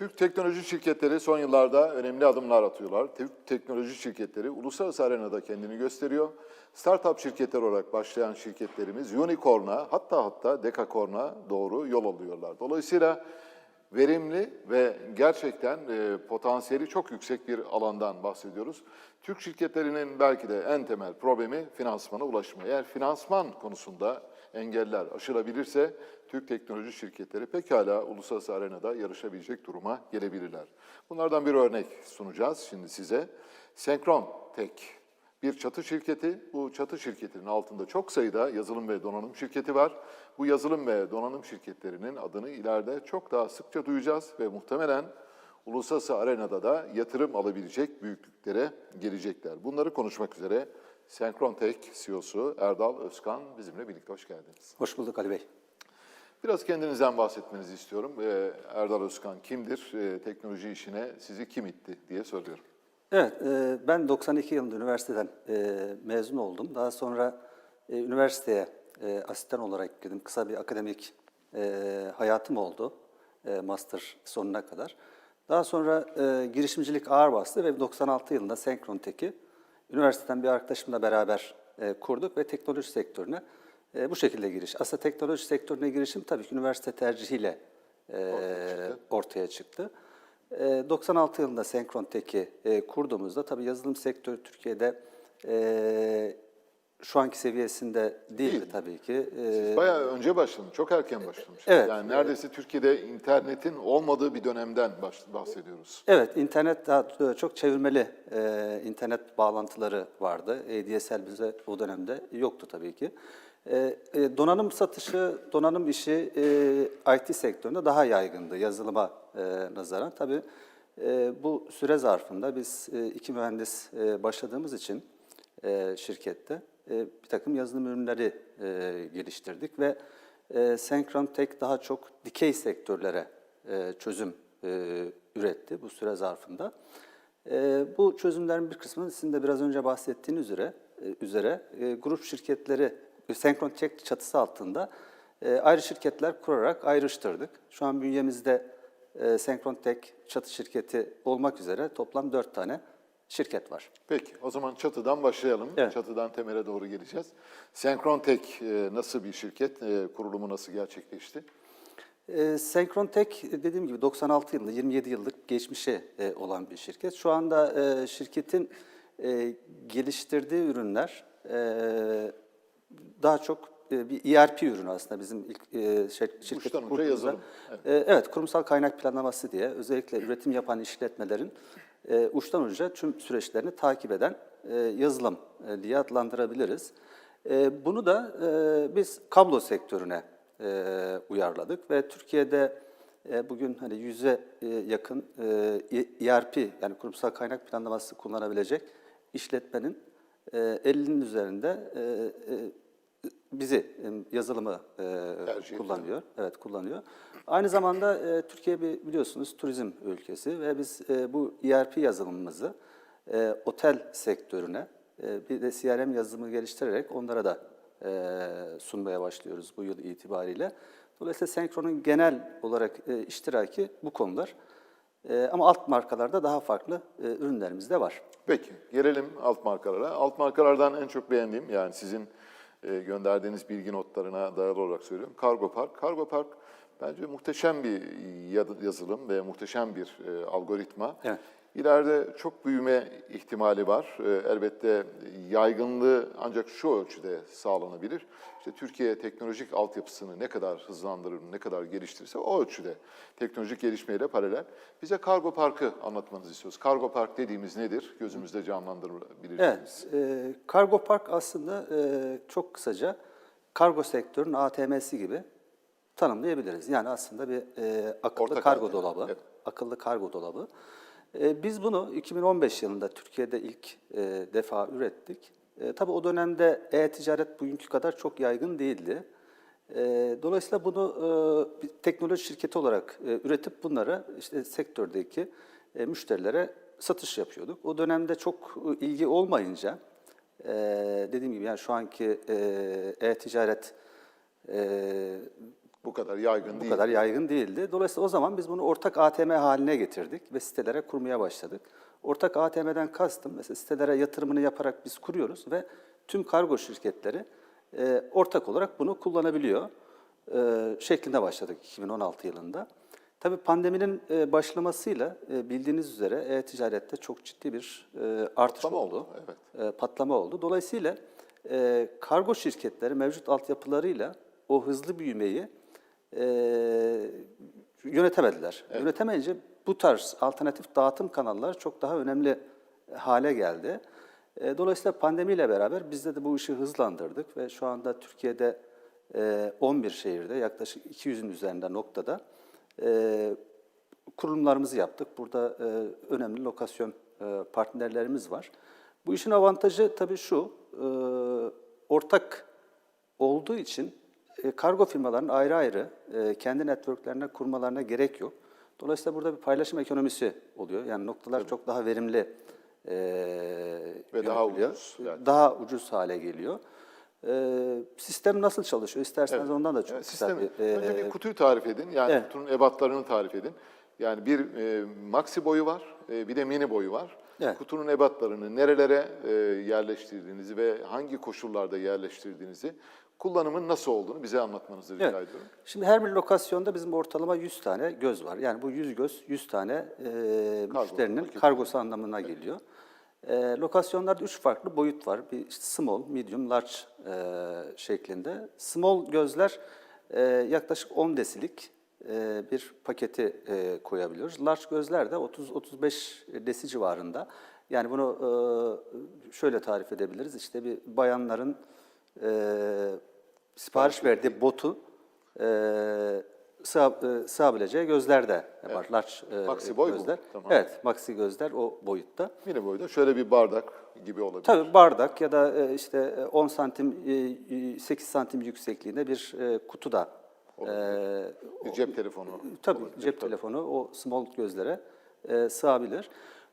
Türk teknoloji şirketleri son yıllarda önemli adımlar atıyorlar. Türk teknoloji şirketleri uluslararası arenada kendini gösteriyor. Startup şirketler olarak başlayan şirketlerimiz unicorn'a hatta hatta dekakorn'a doğru yol alıyorlar. Dolayısıyla verimli ve gerçekten e, potansiyeli çok yüksek bir alandan bahsediyoruz. Türk şirketlerinin belki de en temel problemi finansmana ulaşma. Eğer finansman konusunda engeller aşılabilirse Türk teknoloji şirketleri pekala uluslararası arenada yarışabilecek duruma gelebilirler. Bunlardan bir örnek sunacağız şimdi size. Senkron Tek bir çatı şirketi. Bu çatı şirketinin altında çok sayıda yazılım ve donanım şirketi var. Bu yazılım ve donanım şirketlerinin adını ileride çok daha sıkça duyacağız ve muhtemelen uluslararası arenada da yatırım alabilecek büyüklüklere gelecekler. Bunları konuşmak üzere Senkrontek CEO'su Erdal Özkan bizimle birlikte hoş geldiniz. Hoş bulduk Ali Bey. Biraz kendinizden bahsetmenizi istiyorum. Ee, Erdal Özkan kimdir? Ee, teknoloji işine sizi kim itti diye soruyorum. Evet, e, ben 92 yılında üniversiteden e, mezun oldum. Daha sonra e, üniversiteye e, asistan olarak girdim. Kısa bir akademik e, hayatım oldu, e, master sonuna kadar. Daha sonra e, girişimcilik ağır bastı ve 96 yılında Senkrontek'i üniversiteden bir arkadaşımla beraber e, kurduk ve teknoloji sektörüne e, bu şekilde giriş. Aslında teknoloji sektörüne girişim tabii ki üniversite tercihiyle e, ortaya çıktı. E, 96 yılında Senkrontek'i e, kurduğumuzda tabii yazılım sektörü Türkiye'de e, şu anki seviyesinde değildi Değil. tabii ki. E, Siz bayağı önce başladınız, çok erken başlamışsınız. Evet. Yani neredeyse Türkiye'de internetin olmadığı bir dönemden bahsediyoruz. Evet, internet daha çok çevirmeli e, internet bağlantıları vardı. ADSL bize o dönemde yoktu tabii ki. E, e, donanım satışı, donanım işi e, IT sektöründe daha yaygındı yazılıma e, nazaran. Tabii e, bu süre zarfında biz e, iki mühendis e, başladığımız için e, şirkette e, bir takım yazılım ürünleri e, geliştirdik ve e, Senkron Tek daha çok dikey sektörlere e, çözüm e, üretti bu süre zarfında. E, bu çözümlerin bir kısmını sizin de biraz önce bahsettiğiniz üzere, e, üzere e, grup şirketleri e, Senkron Tek çatısı altında e, ayrı şirketler kurarak ayrıştırdık. Şu an bünyemizde e, Senkron Tek çatı şirketi olmak üzere toplam dört tane şirket var. Peki, o zaman çatıdan başlayalım. Evet. Çatıdan temele doğru geleceğiz. Senkrontek e, nasıl bir şirket? E, kurulumu nasıl gerçekleşti? E, Senkrontek e, dediğim gibi 96 yılında 27 yıllık geçmişe e, olan bir şirket. Şu anda e, şirketin e, geliştirdiği ürünler e, daha çok e, bir ERP ürünü aslında bizim ilk e, şir- şirket Uçtan kurduğumuzda. Evet. evet, kurumsal kaynak planlaması diye özellikle üretim yapan işletmelerin e, uçtan uca tüm süreçlerini takip eden e, yazılım e, diye adlandırabiliriz. E, bunu da e, biz kablo sektörüne e, uyarladık ve Türkiye'de e, bugün hani yüze e, yakın e, ERP yani kurumsal kaynak planlaması kullanabilecek işletmenin e, 50'nin üzerinde e, e, bizi e, yazılımı e, kullanıyor. Evet kullanıyor. Aynı zamanda e, Türkiye bir biliyorsunuz turizm ülkesi ve biz e, bu ERP yazılımımızı e, otel sektörüne e, bir de CRM yazılımı geliştirerek onlara da e, sunmaya başlıyoruz bu yıl itibariyle. Dolayısıyla Senkron'un genel olarak e, iştiraki bu konular. E, ama alt markalarda daha farklı e, ürünlerimiz de var. Peki, gelelim alt markalara. Alt markalardan en çok beğendiğim, yani sizin e, gönderdiğiniz bilgi notlarına dayalı olarak söylüyorum. Kargo Park. Kargo Park bence muhteşem bir ya- yazılım ve muhteşem bir e, algoritma. Evet. İleride çok büyüme ihtimali var. E, elbette yaygınlığı ancak şu ölçüde sağlanabilir. İşte Türkiye teknolojik altyapısını ne kadar hızlandırır, ne kadar geliştirirse o ölçüde teknolojik gelişmeyle paralel. Bize Kargo Park'ı anlatmanızı istiyoruz. Kargo Park dediğimiz nedir? Gözümüzde canlandırabilirsiniz. Evet, e, Kargo Park aslında e, çok kısaca kargo sektörünün ATM'si gibi tanımlayabiliriz. Yani aslında bir e, akıllı Ortak kargo ATM, dolabı, evet. akıllı kargo dolabı. E, biz bunu 2015 yılında Türkiye'de ilk e, defa ürettik. E, tabii o dönemde e-ticaret bugünkü kadar çok yaygın değildi. E, dolayısıyla bunu bir teknoloji şirketi olarak üretip bunları işte sektördeki müşterilere satış yapıyorduk. O dönemde çok ilgi olmayınca dediğim gibi yani şu anki e-ticaret Bu kadar yaygın bu değil. kadar yaygın değildi. Dolayısıyla o zaman biz bunu ortak ATM haline getirdik ve sitelere kurmaya başladık. Ortak ATM'den kastım mesela sitelere yatırımını yaparak biz kuruyoruz ve tüm kargo şirketleri e, ortak olarak bunu kullanabiliyor e, şeklinde başladık 2016 yılında. Tabii pandeminin e, başlamasıyla e, bildiğiniz üzere e-ticarette çok ciddi bir e, artış Patlama oldu. oldu, evet. E, patlama oldu. Dolayısıyla e, kargo şirketleri mevcut altyapılarıyla o hızlı büyümeyi e, yönetemediler. Yönetemeyince bu tarz alternatif dağıtım kanalları çok daha önemli hale geldi. E, dolayısıyla pandemiyle beraber biz de, bu işi hızlandırdık ve şu anda Türkiye'de e, 11 şehirde yaklaşık 200'ün üzerinde noktada e, kurulumlarımızı yaptık. Burada e, önemli lokasyon e, partnerlerimiz var. Bu işin avantajı tabii şu, e, ortak olduğu için kargo firmalarının ayrı ayrı e, kendi networklerine kurmalarına gerek yok. Dolayısıyla burada bir paylaşım ekonomisi oluyor. Yani noktalar çok daha verimli e, Ve daha ucuz, yani. Daha ucuz hale geliyor. E, sistem nasıl çalışıyor? İsterseniz ondan da çok Evet, kısa sistemi, bir, e, önce bir kutuyu tarif edin. Yani evet. kutunun ebatlarını tarif edin. Yani bir e, maxi boyu var, e, bir de mini boyu var. Evet. Kutunun ebatlarını nerelere e, yerleştirdiğinizi ve hangi koşullarda yerleştirdiğinizi, kullanımın nasıl olduğunu bize anlatmanızı rica Evet. ediyorum. Şimdi her bir lokasyonda bizim ortalama 100 tane göz var. Yani bu 100 göz 100 tane e, Kargo, müşterinin kargosu anlamına geliyor. E, lokasyonlarda üç farklı boyut var. Bir işte small, medium, large e, şeklinde. Small gözler e, yaklaşık 10 desilik e, bir paketi e, koyabiliyoruz. Large gözler de 30-35 desi civarında. Yani bunu e, şöyle tarif edebiliriz. İşte bir bayanların e, sipariş verdiği botu e, sığ, e, sığabileceği gözler de var. Large e, Maxi boy bu, gözler. tamam. Evet, maxi gözler o boyutta. Mini boyda şöyle bir bardak gibi olabilir. Tabii bardak ya da e, işte e, 10 santim, e, 8 santim yüksekliğinde bir e, kutu da e, Bir cep telefonu. Tabii cep telefonu o small gözlere e, sığabilir.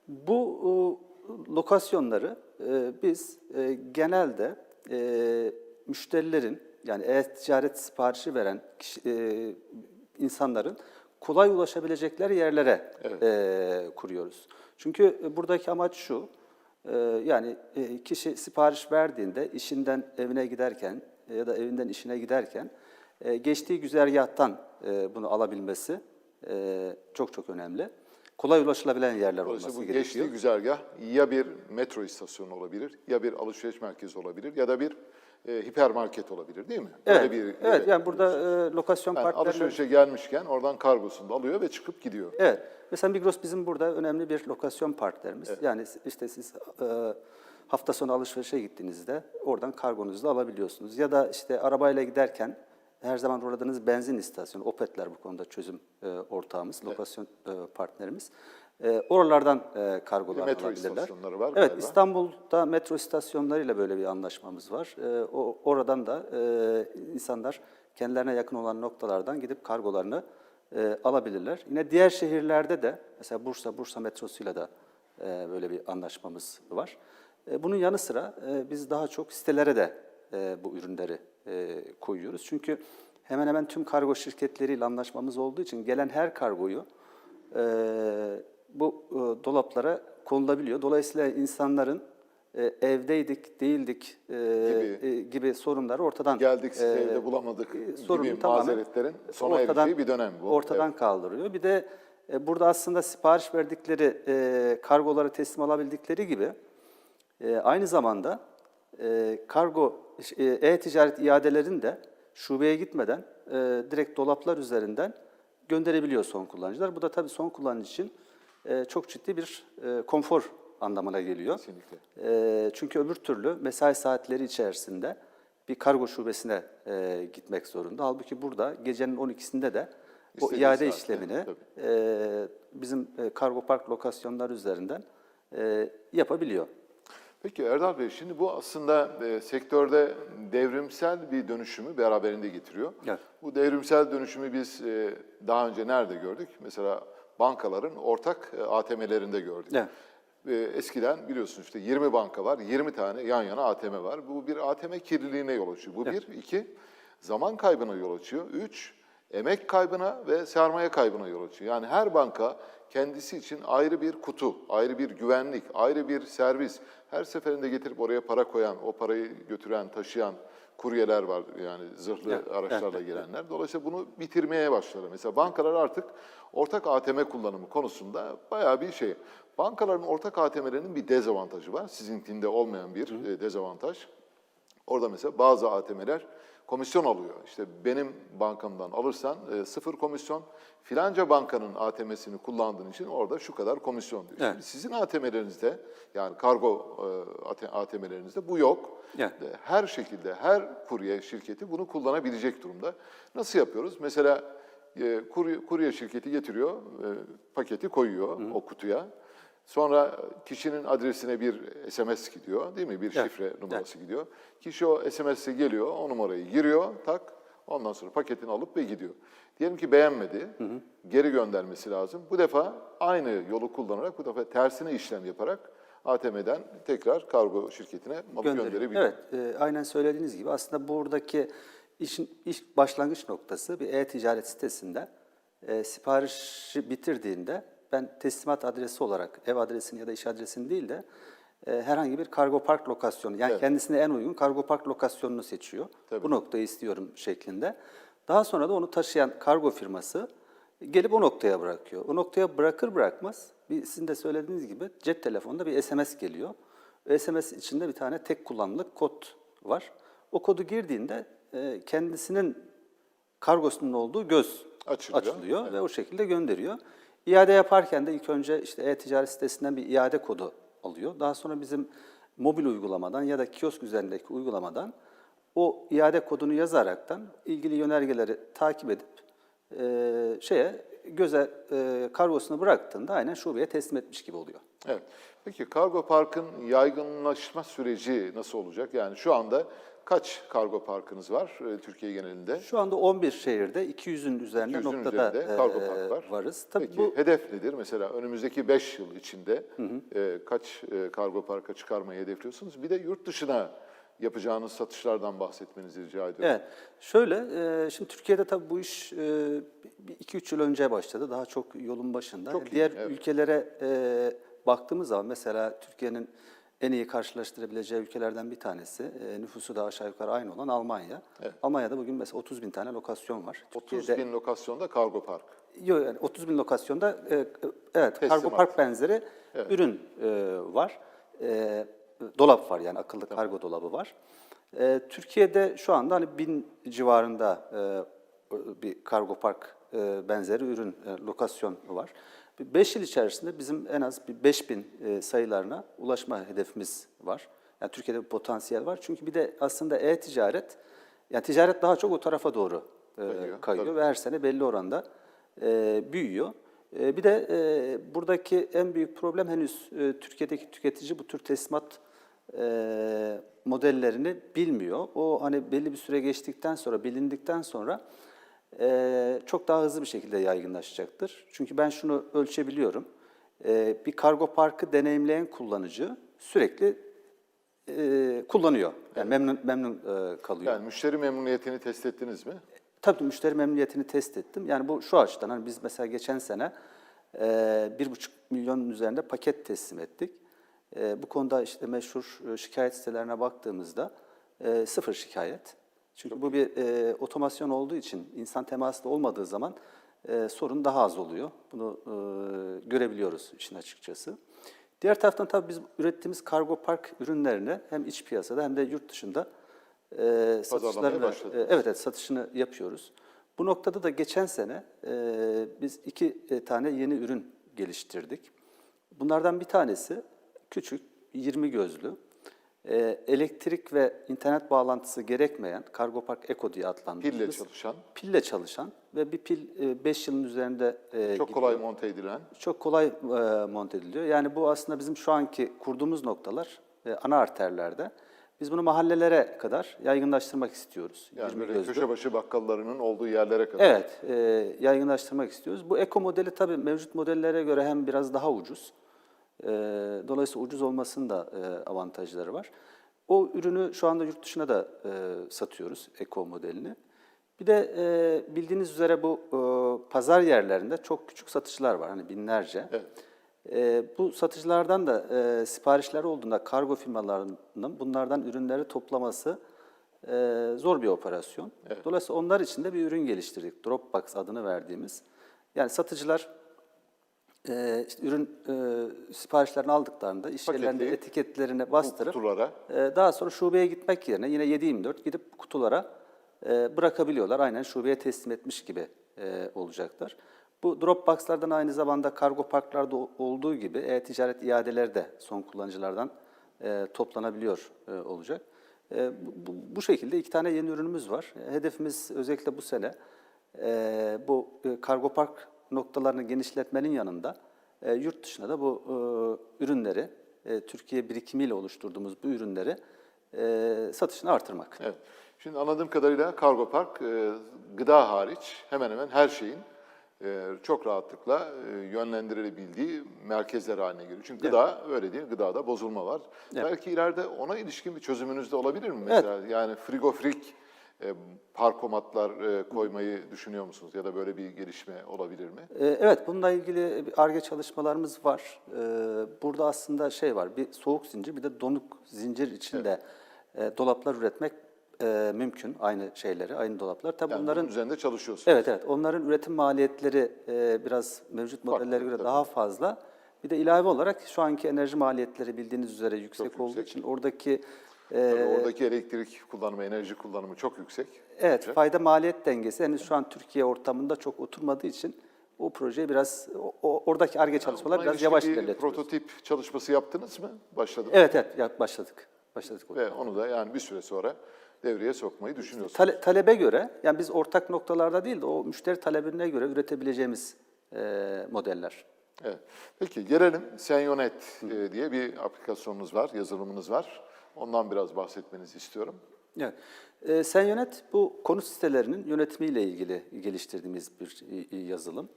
Bu e, lokasyonları e, biz e, genelde e, müşterilerin yani e-ticaret siparişi veren kişi, e, insanların kolay ulaşabilecekleri yerlere e, kuruyoruz. Çünkü e, buradaki amaç şu, e, yani e, kişi sipariş verdiğinde işinden evine giderken ya da evinden işine giderken e, geçtiği güzergahtan e, bunu alabilmesi e, çok çok önemli. Kolay ulaşılabilen yerler olması bu gerekiyor. geçtiği güzergah ya bir metro istasyonu olabilir, ya bir alışveriş merkezi olabilir ya da bir e, hipermarket olabilir değil mi? Evet, Böyle bir evet e, yani burada e, lokasyon yani partnerleri... alışverişe gelmişken oradan kargosunu da alıyor ve çıkıp gidiyor. Evet. Mesela Migros bizim burada önemli bir lokasyon partnerimiz. Yani işte siz e, hafta sonu alışverişe gittiğinizde oradan kargonuzu da alabiliyorsunuz. Ya da işte arabayla giderken her zaman uğradığınız benzin istasyonu, Opet'ler bu konuda çözüm e, ortağımız, lokasyon e, partnerimiz. E, oralardan e, kargolar metro alabilirler. istasyonları var Evet, galiba. İstanbul'da metro istasyonlarıyla böyle bir anlaşmamız var. E, o, oradan da e, insanlar kendilerine yakın olan noktalardan gidip kargolarını e, alabilirler. Yine diğer şehirlerde de mesela Bursa, Bursa metrosuyla da e, böyle bir anlaşmamız var. E, bunun yanı sıra e, biz daha çok sitelere de e, bu ürünleri e, koyuyoruz. Çünkü hemen hemen tüm kargo şirketleriyle anlaşmamız olduğu için gelen her kargoyu e, bu e, dolaplara konulabiliyor. Dolayısıyla insanların e, evdeydik, değildik e, Gibi. e, gibi sorunları ortadan Geldik e, evde bulamadık e, sorunu gibi mazeretlerin sona ereceği bir dönem bu. Ortadan kaldırıyor. Bir de e, burada aslında sipariş verdikleri e, kargoları teslim alabildikleri gibi e, aynı zamanda e, kargo e, e-ticaret iadelerini de şubeye gitmeden e, direkt dolaplar üzerinden gönderebiliyor son kullanıcılar. Bu da tabii son kullanıcı için e, çok ciddi bir e, konfor anlamına geliyor. Kesinlikle. E, çünkü öbür türlü mesai saatleri içerisinde bir kargo şubesine e, gitmek zorunda. Halbuki burada gecenin 12'sinde de o İstediği iade saatte, işlemini tabii. e, bizim e, kargo park lokasyonlar üzerinden e, yapabiliyor. Peki Erdal Bey, şimdi bu aslında e, sektörde devrimsel bir dönüşümü beraberinde getiriyor. Evet. Bu devrimsel dönüşümü biz e, daha önce nerede gördük? Mesela bankaların ortak e, ATM'lerinde gördük. Evet. Eskiden biliyorsunuz işte 20 banka var, 20 tane yan yana ATM var. Bu bir ATM kirliliğine yol açıyor. Bu bir. iki zaman kaybına yol açıyor. Üç, emek kaybına ve sermaye kaybına yol açıyor. Yani her banka kendisi için ayrı bir kutu, ayrı bir güvenlik, ayrı bir servis. Her seferinde getirip oraya para koyan, o parayı götüren, taşıyan kuryeler var yani zırhlı Evet, araçlarla evet, gelenler. Dolayısıyla bunu bitirmeye başladı. Mesela bankalar artık ortak ATM kullanımı konusunda bayağı bir şey. Bankaların ortak ATM'lerinin bir dezavantajı var. Sizinkinde olmayan bir e, dezavantaj. Orada mesela bazı ATM'ler komisyon alıyor. İşte benim bankamdan alırsan e, sıfır komisyon, filanca bankanın ATM'sini kullandığın için orada şu kadar komisyon diyor. Evet. Şimdi sizin ATM'lerinizde yani kargo e, ATM'lerinizde bu yok. Evet. E, Her şekilde her kurye şirketi bunu kullanabilecek durumda. Nasıl yapıyoruz? Mesela e, kurye, kurye şirketi getiriyor, e, paketi koyuyor o kutuya. Sonra kişinin adresine bir SMS gidiyor değil mi? Bir Evet, şifre numarası gidiyor. Kişi o SMS'e geliyor, o numarayı giriyor, tak. Ondan sonra paketini alıp ve gidiyor. Diyelim ki beğenmedi, geri göndermesi lazım. Bu defa aynı yolu kullanarak, bu defa tersine işlem yaparak ATM'den tekrar kargo şirketine malı gönderebiliyor. Evet, e, aynen söylediğiniz gibi aslında buradaki işin iş başlangıç noktası bir e-ticaret sitesinde e, siparişi bitirdiğinde ben teslimat adresi olarak ev adresini ya da iş adresini değil de e, herhangi bir kargo park lokasyonu yani Evet. kendisine en uygun kargo park lokasyonunu seçiyor. Tabii. Bu noktayı istiyorum şeklinde. Daha sonra da onu taşıyan kargo firması gelip o noktaya bırakıyor. O noktaya bırakır bırakmaz bir, sizin de söylediğiniz gibi cep telefonunda bir SMS geliyor. O SMS içinde bir tane tek kullanımlık kod var. O kodu girdiğinde e, kendisinin kargosunun olduğu göz Açılıyor. açılıyor ve o şekilde gönderiyor. İade yaparken de ilk önce işte e-ticaret sitesinden bir iade kodu alıyor. Daha sonra bizim mobil uygulamadan ya da kiosk üzerindeki uygulamadan o iade kodunu yazaraktan ilgili yönergeleri takip edip e, şeye göze e, kargosunu bıraktığında aynen şubeye teslim etmiş gibi oluyor. Evet. Peki kargo parkın yaygınlaşma süreci nasıl olacak? Yani şu anda kaç kargo parkınız var e, Türkiye genelinde? Şu anda 11 şehirde 200'ün üzerinde 200'ün noktada üzerinde e, kargo park var. varız. Tabii Peki bu hedef nedir? Mesela önümüzdeki 5 yıl içinde e, kaç e, kargo parka çıkarmayı hedefliyorsunuz? Bir de yurt dışına yapacağınız satışlardan bahsetmenizi rica ediyorum. Evet. Şöyle, e, şimdi Türkiye'de tabii bu iş 2-3 yıl önce başladı. Daha çok yolun başında. Çok iyi, Diğer evet. ülkelere e, baktığımız zaman mesela Türkiye'nin en iyi karşılaştırabileceği ülkelerden bir tanesi, e, nüfusu da aşağı yukarı aynı olan Almanya. Almanya'da bugün mesela 30 bin tane lokasyon var. 30 Türkiye'de- bin lokasyonda kargo park. Yok yani 30 bin lokasyonda e, e, evet Teslimat. kargo park benzeri ürün e, var. E, dolap var yani akıllı kargo dolabı var. E, Türkiye'de şu anda hani bin civarında e, bir kargo park e, benzeri ürün e, lokasyon var. 5 yıl içerisinde bizim en az bir 5000 e, sayılarına ulaşma hedefimiz var. Yani Türkiye'de bir potansiyel var. Çünkü bir de aslında e-ticaret, yani ticaret daha çok o tarafa doğru e, Kayıyor, kayıyor tabii. ve her sene belli oranda e, büyüyor. E, bir de e, buradaki en büyük problem henüz e, Türkiye'deki tüketici bu tür teslimat e, modellerini bilmiyor. O hani belli bir süre geçtikten sonra, bilindikten sonra e, çok daha hızlı bir şekilde yaygınlaşacaktır. Çünkü ben şunu ölçebiliyorum. E, bir kargo parkı deneyimleyen kullanıcı sürekli e, kullanıyor. Yani memnun memnun e, kalıyor. Yani müşteri memnuniyetini test ettiniz mi? Tabii müşteri memnuniyetini test ettim. Yani bu şu açıdan hani biz mesela geçen sene bir buçuk milyonun üzerinde paket teslim ettik. E, bu konuda işte meşhur şikayet sitelerine baktığımızda e, sıfır şikayet. Çünkü bu bir e, otomasyon olduğu için insan temaslı olmadığı zaman e, sorun daha az oluyor. Bunu e, görebiliyoruz işin açıkçası. Diğer taraftan tabii biz ürettiğimiz kargo park ürünlerini hem iç piyasada hem de yurt dışında e, satışlarını, e, evet, evet satışını yapıyoruz. Bu noktada da geçen sene e, biz iki e, tane yeni ürün geliştirdik. Bunlardan bir tanesi küçük, 20 gözlü, e, elektrik ve internet bağlantısı gerekmeyen Kargo Park Eco diye adlandırdığımız Pille çalışan, pille çalışan ve bir pil 5 yılın üzerinde e, çok gidiyor. kolay monte edilen. Çok kolay e, monte ediliyor. Yani bu aslında bizim şu anki kurduğumuz noktalar e, ana arterlerde. Biz bunu mahallelere kadar yaygınlaştırmak istiyoruz. Yani 20 böyle gözlü. köşe başı bakkallarının olduğu yerlere kadar. Evet, e, yaygınlaştırmak istiyoruz. Bu eko modeli tabii mevcut modellere göre hem biraz daha ucuz. E, dolayısıyla ucuz olmasının da e, avantajları var. O ürünü şu anda yurt dışına da e, satıyoruz, eko modelini. Bir de e, bildiğiniz üzere bu e, pazar yerlerinde çok küçük satıcılar var, hani binlerce. Evet. E, bu satıcılardan da e, siparişler olduğunda kargo firmalarının bunlardan ürünleri toplaması e, zor bir operasyon. Dolayısıyla onlar için de bir ürün geliştirdik, Dropbox adını verdiğimiz. Yani satıcılar e, işte ürün e, siparişlerini aldıklarında iş yerlerinde etiketlerine bastırıp kutulara ee, Daha sonra şubeye gitmek yerine yine 7-24 gidip kutulara e, bırakabiliyorlar. Aynen şubeye teslim etmiş gibi e, olacaklar. Bu Dropbox'lardan aynı zamanda kargo parklarda olduğu gibi e-ticaret iadeleri de son kullanıcılardan e, toplanabiliyor e, olacak. E, bu, bu- şekilde iki tane yeni ürünümüz var. E, Hedefimiz özellikle bu sene e, bu e, kargo park noktalarını genişletmenin yanında e, yurt dışına da bu e, ürünleri, e, Türkiye birikimiyle oluşturduğumuz bu ürünleri e, satışını artırmak. Evet. Şimdi anladığım kadarıyla Kargo Park e, gıda hariç hemen hemen her şeyin e, çok rahatlıkla e, yönlendirilebildiği merkezler haline geliyor. Çünkü gıda öyle değil, gıdada bozulma var. Belki ileride ona ilişkin bir çözümünüz de olabilir mi mesela? Yani frigofrik e, parkomatlar e, koymayı düşünüyor musunuz ya da böyle bir gelişme olabilir mi? E, Evet, bununla ilgili ARGE çalışmalarımız var. E, Burada aslında şey var, bir soğuk zincir bir de donuk zincir içinde e, dolaplar üretmek e, mümkün. Aynı şeyleri, aynı dolaplar. Tabii Yani bunların bunun üzerinde çalışıyorsunuz. Evet evet. Onların üretim maliyetleri e, biraz mevcut Farklı, modellere göre tabii. daha fazla. Bir de ilave olarak şu anki enerji maliyetleri bildiğiniz üzere yüksek olduğu yüksek. için oradaki Tabii e, oradaki elektrik kullanımı, enerji kullanımı çok yüksek. evet fayda maliyet dengesi henüz şu an Türkiye ortamında çok oturmadığı için o projeyi biraz o, o- oradaki ARGE çalışmalar Buna biraz ilişkin yavaş bir ilerletiyoruz. prototip çalışması yaptınız mı? Başladı mı? Evet evet ya- başladık. Başladık. Ve onu da yani bir süre sonra devreye sokmayı düşünüyorsunuz. Tale- talebe göre yani biz ortak noktalarda değil de o müşteri talebine göre üretebileceğimiz e, modeller. Evet. Peki gelelim Senyonet e, diye bir aplikasyonunuz var, yazılımınız var. Ondan biraz bahsetmenizi istiyorum. Evet. Ee, Sen Yönet bu konut sitelerinin yönetimiyle ilgili geliştirdiğimiz bir e, yazılım.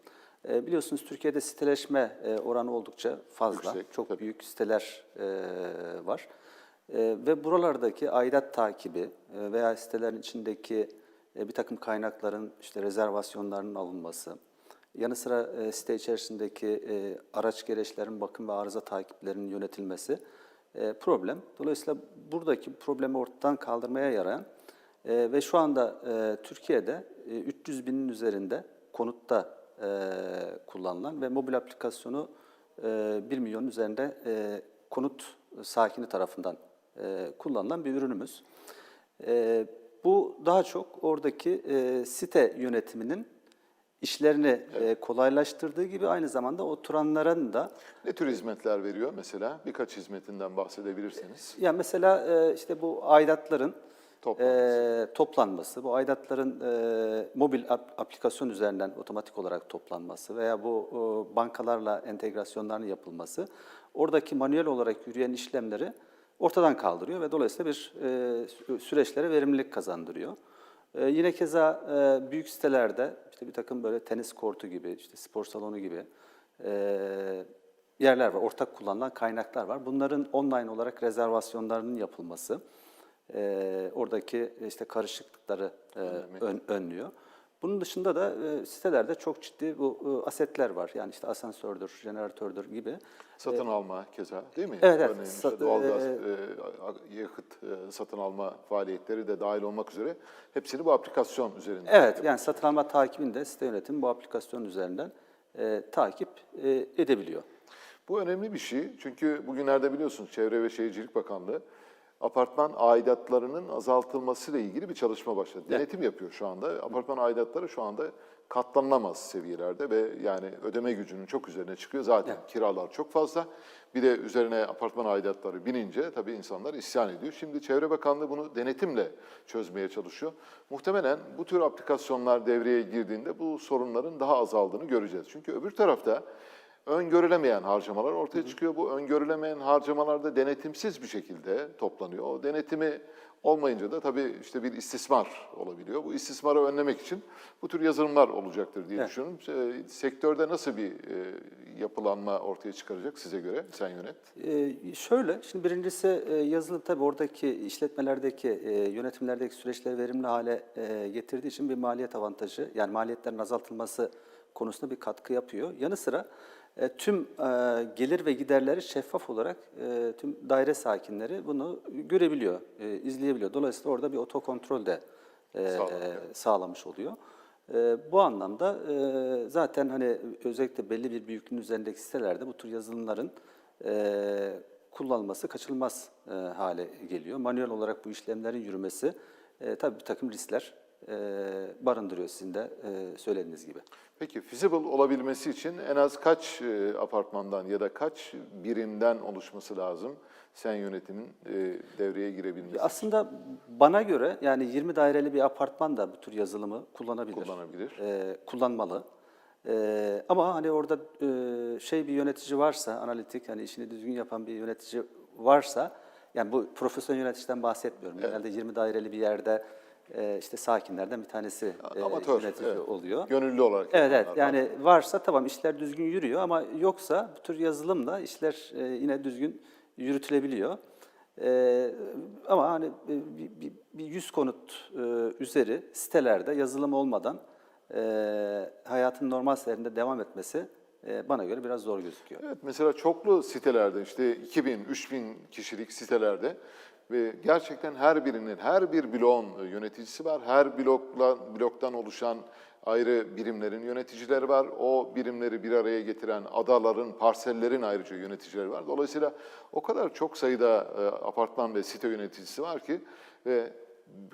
Ee, biliyorsunuz Türkiye'de siteleşme e, oranı oldukça fazla. Yüksek, Çok tabii. büyük siteler e, var. E, ve buralardaki aidat takibi e, veya sitelerin içindeki e, bir takım kaynakların işte rezervasyonlarının alınması, yanı sıra e, site içerisindeki e, araç gereçlerin bakım ve arıza takiplerinin yönetilmesi e, problem. Dolayısıyla buradaki problemi ortadan kaldırmaya yarayan e, ve şu anda e, Türkiye'de e, 300 binin üzerinde konutta e, kullanılan ve mobil aplikasyonu e, 1 milyonun üzerinde e, konut sakini tarafından e, kullanılan bir ürünümüz. E, bu daha çok oradaki e, site yönetiminin işlerini e, kolaylaştırdığı gibi aynı zamanda oturanların da Ne tür hizmetler veriyor mesela? Birkaç hizmetinden bahsedebilirseniz. ya mesela e, işte bu aidatların Toplanması. e, toplanması, bu aidatların e, mobil ap- aplikasyon üzerinden otomatik olarak toplanması veya bu e, bankalarla entegrasyonlarının yapılması oradaki manuel olarak yürüyen işlemleri ortadan kaldırıyor ve dolayısıyla bir e, sü- süreçlere verimlilik kazandırıyor. E, yine keza e, büyük sitelerde işte bir takım böyle tenis kortu gibi, işte spor salonu gibi e, yerler var, ortak kullanılan kaynaklar var. Bunların online olarak rezervasyonlarının yapılması, e, oradaki işte karışıklıkları e, ön- önlüyor. Bunun dışında da e, sitelerde çok ciddi bu e, asetler var. Yani işte asansördür, jeneratördür gibi. Satın alma keza değil mi? Evet. Örneğin işte Sat- doğalgaz, e, e, yakıt e, satın alma faaliyetleri de dahil olmak üzere hepsini bu aplikasyon üzerinde. Evet, yani satın alma takibini de site yönetimi bu aplikasyon üzerinden e, takip e, edebiliyor. Bu önemli bir şey çünkü bugünlerde biliyorsunuz Çevre ve Şehircilik Bakanlığı apartman aidatlarının azaltılmasıyla ilgili bir çalışma başladı. Denetim yapıyor şu anda. Apartman aidatları şu anda katlanılamaz seviyelerde ve yani ödeme gücünün çok üzerine çıkıyor. Zaten kiralar çok fazla. Bir de üzerine apartman aidatları binince tabii insanlar isyan ediyor. Şimdi Çevre Bakanlığı bunu denetimle çözmeye çalışıyor. Muhtemelen bu tür aplikasyonlar devreye girdiğinde bu sorunların daha azaldığını göreceğiz. Çünkü öbür tarafta öngörülemeyen harcamalar ortaya çıkıyor. Bu öngörülemeyen harcamalarda denetimsiz bir şekilde toplanıyor. O denetimi olmayınca da tabii işte bir istismar olabiliyor. Bu istismarı önlemek için bu tür yazılımlar olacaktır diye Evet. düşünüyorum. Ee, Sektörde nasıl bir e, yapılanma ortaya çıkaracak size göre? Sen yönet. Ee, şöyle, şimdi birincisi e, yazılım tabii oradaki işletmelerdeki, e, yönetimlerdeki süreçleri verimli hale e, getirdiği için bir maliyet avantajı, yani maliyetlerin azaltılması konusunda bir katkı yapıyor. Yanı sıra e, tüm e, gelir ve giderleri şeffaf olarak e, tüm daire sakinleri bunu görebiliyor, e, izleyebiliyor. Dolayısıyla orada bir otokontrol de e, sağlamış oluyor. E, bu anlamda e, zaten hani özellikle belli bir büyüklüğün üzerindeki sitelerde bu tür yazılımların e, kullanılması kaçınılmaz e, hale geliyor. Manuel olarak bu işlemlerin yürümesi e, tabii bir takım riskler e, barındırıyor sizin de e, söylediğiniz gibi. Peki feasible olabilmesi için en az kaç e, apartmandan ya da kaç birimden oluşması lazım sen yönetimin e, devreye girebilmesi Aslında bana göre yani 20 daireli bir apartman da bu tür yazılımı kullanabilir. kullanabilir? e, kullanmalı. E, ama hani orada e, şey bir yönetici varsa, analitik hani işini düzgün yapan bir yönetici varsa, yani bu profesyonel yöneticiden bahsetmiyorum. Genelde 20 daireli bir yerde e, işte sakinlerden bir tanesi e, Amatör, yönetici evet. oluyor. Gönüllü olarak Evet, evet. var. Yani varsa tamam işler düzgün yürüyor ama yoksa bu tür yazılımla işler e, yine düzgün yürütülebiliyor. E, ama hani e, bir, bir, bir yüz konut e, üzeri sitelerde yazılım olmadan e, hayatın normal seyrinde devam etmesi e, bana göre biraz zor gözüküyor. Evet mesela çoklu sitelerde işte 2000, 3000 kişilik sitelerde ve gerçekten her birinin, her bir bloğun yöneticisi var. Her blokla, bloktan oluşan ayrı birimlerin yöneticileri var. O birimleri bir araya getiren adaların, parsellerin ayrıca yöneticileri var. Dolayısıyla o kadar çok sayıda e, apartman ve site yöneticisi var ki ve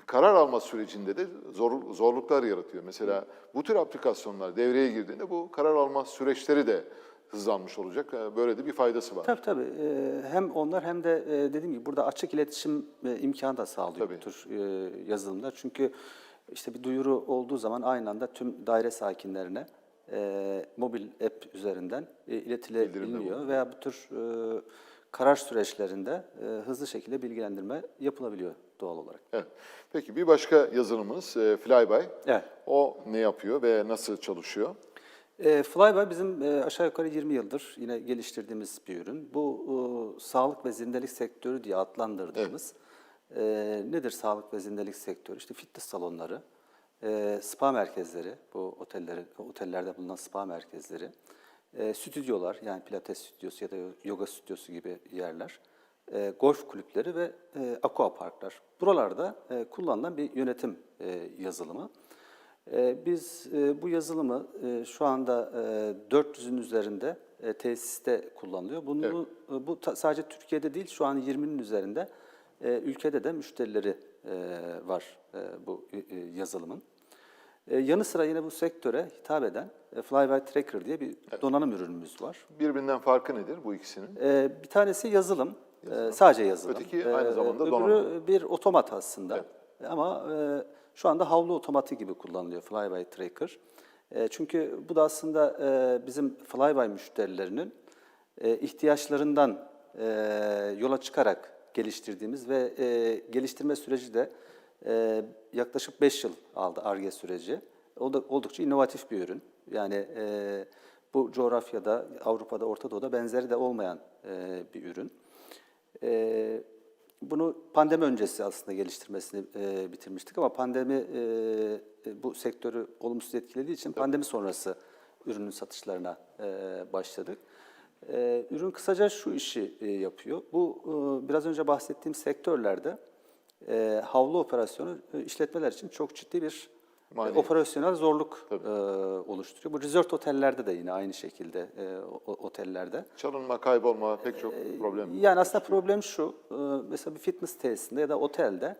karar alma sürecinde de zor, zorluklar yaratıyor. Mesela bu tür aplikasyonlar devreye girdiğinde bu karar alma süreçleri de hızlanmış olacak. E, Böyle de bir faydası var. Tabii tabii. Ee, hem onlar hem de e, dediğim gibi burada açık iletişim e, imkanı da sağlıyor Tabii. bu tür e, yazılımlar. Çünkü işte bir duyuru olduğu zaman aynı anda tüm daire sakinlerine e, mobil app üzerinden e, iletilebiliyor veya bu tür e, karar süreçlerinde e, hızlı şekilde bilgilendirme yapılabiliyor doğal olarak. Evet. Peki bir başka yazılımımız e, Flyby. Evet. O ne yapıyor ve nasıl çalışıyor? E, Flyby bizim e, aşağı yukarı 20 yıldır yine geliştirdiğimiz bir ürün. Bu e, sağlık ve zindelik sektörü diye adlandırdığımız e, nedir sağlık ve zindelik sektörü? İşte fitness salonları, e, spa merkezleri, bu otelleri, otellerde bulunan spa merkezleri, e, stüdyolar yani pilates stüdyosu ya da yoga stüdyosu gibi yerler, e, golf kulüpleri ve e, aqua parklar. Buralarda e, kullanılan bir yönetim e, yazılımı. Ee, Biz e, bu yazılımı e, şu anda e, 400'ün üzerinde e, tesiste kullanılıyor. Bunu e, bu sadece Türkiye'de değil, şu an 20'nin üzerinde ülkede de müşterileri var bu yazılımın. Yanı sıra yine bu sektöre hitap eden e, Flyby Tracker diye bir donanım ürünümüz var. Birbirinden farkı nedir bu ikisinin? Bir tanesi yazılım, e, sadece yazılım. Öteki aynı zamanda öbürü donanım. bir otomat aslında. Ama e, şu anda havlu otomatiği gibi kullanılıyor Flyby Tracker. E, çünkü bu da aslında e, bizim Flyby müşterilerinin e, ihtiyaçlarından yola çıkarak geliştirdiğimiz ve geliştirme süreci de yaklaşık 5 yıl aldı ARGE süreci. O da oldukça inovatif bir ürün. Yani bu coğrafyada, Avrupa'da, Orta Doğu'da benzeri de olmayan bir ürün. Bunu pandemi öncesi aslında geliştirmesini e, bitirmiştik ama pandemi e, e, bu sektörü olumsuz etkilediği için pandemi sonrası ürünün satışlarına e, başladık. E, ürün kısaca şu işi e, yapıyor. Bu e, biraz önce bahsettiğim sektörlerde e, havlu operasyonu e, işletmeler için çok ciddi bir e, Maliyet. operasyonel zorluk e, oluşturuyor. Bu resort otellerde de yine aynı şekilde e, o- otellerde. Çalınma, kaybolma pek çok problem. Yani aslında problem şu, e, mesela bir fitness tesisinde ya da otelde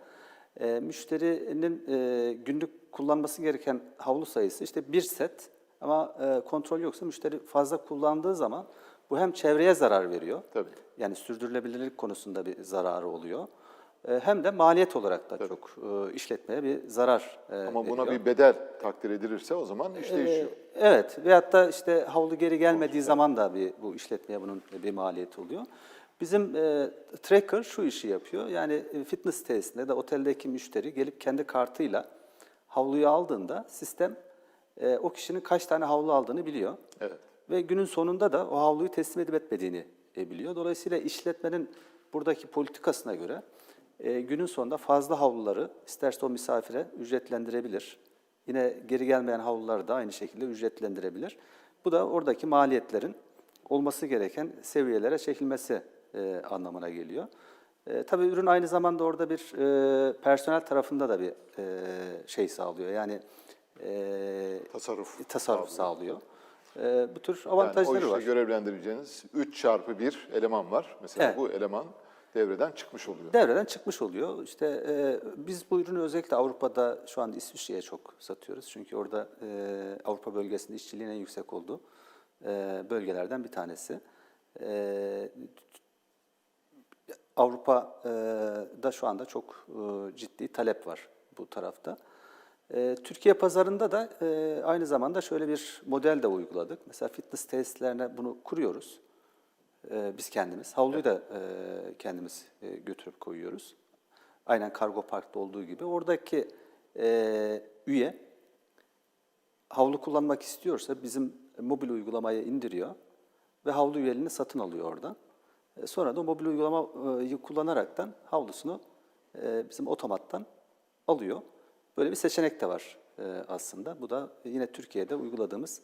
e, müşterinin e, günlük kullanması gereken havlu sayısı işte bir set ama e, kontrol yoksa müşteri fazla kullandığı zaman bu hem çevreye zarar veriyor, Tabii. yani sürdürülebilirlik konusunda bir zararı oluyor. E, Hem de maliyet olarak da çok e, işletmeye bir zarar e, Ama buna veriyor. bir bedel takdir edilirse o zaman iş değişiyor. Evet veyahut da işte havlu geri gelmediği zaman da bir bu işletmeye bunun bir maliyeti oluyor. Bizim e, tracker şu işi yapıyor. Yani e, fitness tesisinde de oteldeki müşteri gelip kendi kartıyla havluyu aldığında sistem e, o kişinin kaç tane havlu aldığını biliyor. Evet. ve günün sonunda da o havluyu teslim edip etmediğini e, biliyor. Dolayısıyla işletmenin buradaki politikasına göre e, günün sonunda fazla havluları isterse o misafire ücretlendirebilir. Yine geri gelmeyen havluları da aynı şekilde ücretlendirebilir. Bu da oradaki maliyetlerin olması gereken seviyelere çekilmesi e, anlamına geliyor. E, tabii ürün aynı zamanda orada bir e, personel tarafında da bir e, şey sağlıyor. Yani e, Tasarruf. tasarruf sağlıyor. E, bu tür Yani avantajları o işte var. görevlendireceğiniz 3 çarpı 1 eleman var. Mesela Evet. bu eleman devreden çıkmış oluyor. Devreden çıkmış oluyor. İşte e, biz bu ürünü özellikle Avrupa'da şu anda İsviçre'ye çok satıyoruz. Çünkü orada e, Avrupa bölgesinde işçiliğin en yüksek olduğu e, bölgelerden bir tanesi. E, Avrupa'da şu anda çok e, ciddi talep var bu tarafta. E, Türkiye pazarında da e, aynı zamanda şöyle bir model de uyguladık. Mesela fitness tesislerine bunu kuruyoruz. E, biz kendimiz. Havluyu da e, kendimiz e, götürüp koyuyoruz. Aynen kargo parkta olduğu gibi. Oradaki e, üye havlu kullanmak istiyorsa bizim mobil uygulamayı indiriyor ve havlu üyeliğini satın alıyor oradan. E, Sonra da mobil uygulamayı kullanaraktan havlusunu e, bizim otomattan alıyor. Böyle bir seçenek de var e, aslında. Bu da yine Türkiye'de uyguladığımız e,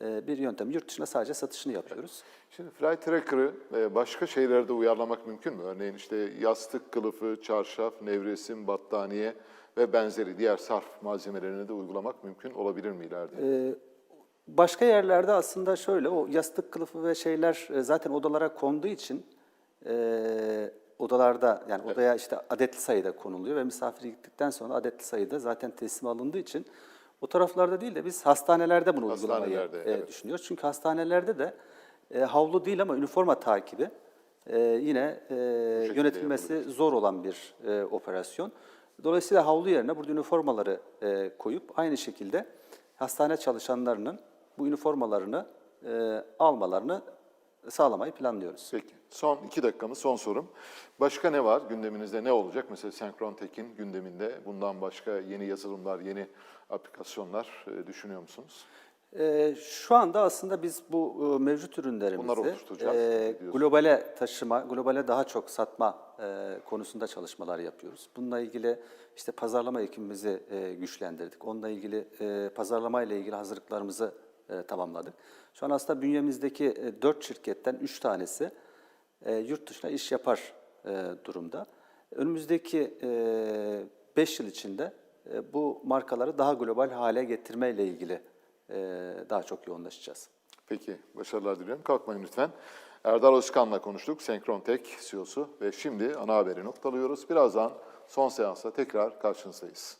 bir yöntem. Yurt dışına sadece satışını yapıyoruz. Şimdi Fly Tracker'ı e, başka şeylere de uyarlamak mümkün mü? Örneğin işte yastık kılıfı, çarşaf, nevresim, battaniye ve benzeri diğer sarf malzemelerine de uygulamak mümkün olabilir mi ileride? Ee, Başka yerlerde aslında şöyle, o yastık kılıfı ve şeyler e, zaten odalara konduğu için e, odalarda yani odaya işte adetli sayıda konuluyor ve misafir gittikten sonra adetli sayıda zaten teslim alındığı için o taraflarda değil de biz hastanelerde bunu uygulamayı Hastanelerde, e, evet. düşünüyoruz. Çünkü hastanelerde de e, havlu değil ama üniforma takibi e, yine e, yönetilmesi zor olan bir e, operasyon. Dolayısıyla havlu yerine burada üniformaları e, koyup aynı şekilde hastane çalışanlarının bu üniformalarını e, almalarını sağlamayı planlıyoruz. Peki. Son iki dakikamız, son sorum. Başka ne var? Gündeminizde ne olacak? Mesela Senkron Tek'in gündeminde bundan başka yeni yazılımlar, yeni aplikasyonlar e, düşünüyor musunuz? Ee, şu anda aslında biz bu e, mevcut ürünlerimizi e, globale taşıma, globale daha çok satma e, konusunda çalışmalar yapıyoruz. Bununla ilgili işte pazarlama ekibimizi e, güçlendirdik. Onunla ilgili e, pazarlama ile ilgili hazırlıklarımızı e, tamamladık. Şu an aslında bünyemizdeki e, 4 şirketten 3 tanesi e, yurt dışına iş yapar e, durumda. Önümüzdeki 5 yıl içinde e, bu markaları daha global hale getirme ile ilgili e, daha çok yoğunlaşacağız. Peki, başarılar diliyorum. Kalkmayın lütfen. Erdal Özkan'la konuştuk, Senkron Tek CEO'su ve şimdi ana haberi noktalıyoruz. Birazdan son seansta tekrar karşınızdayız.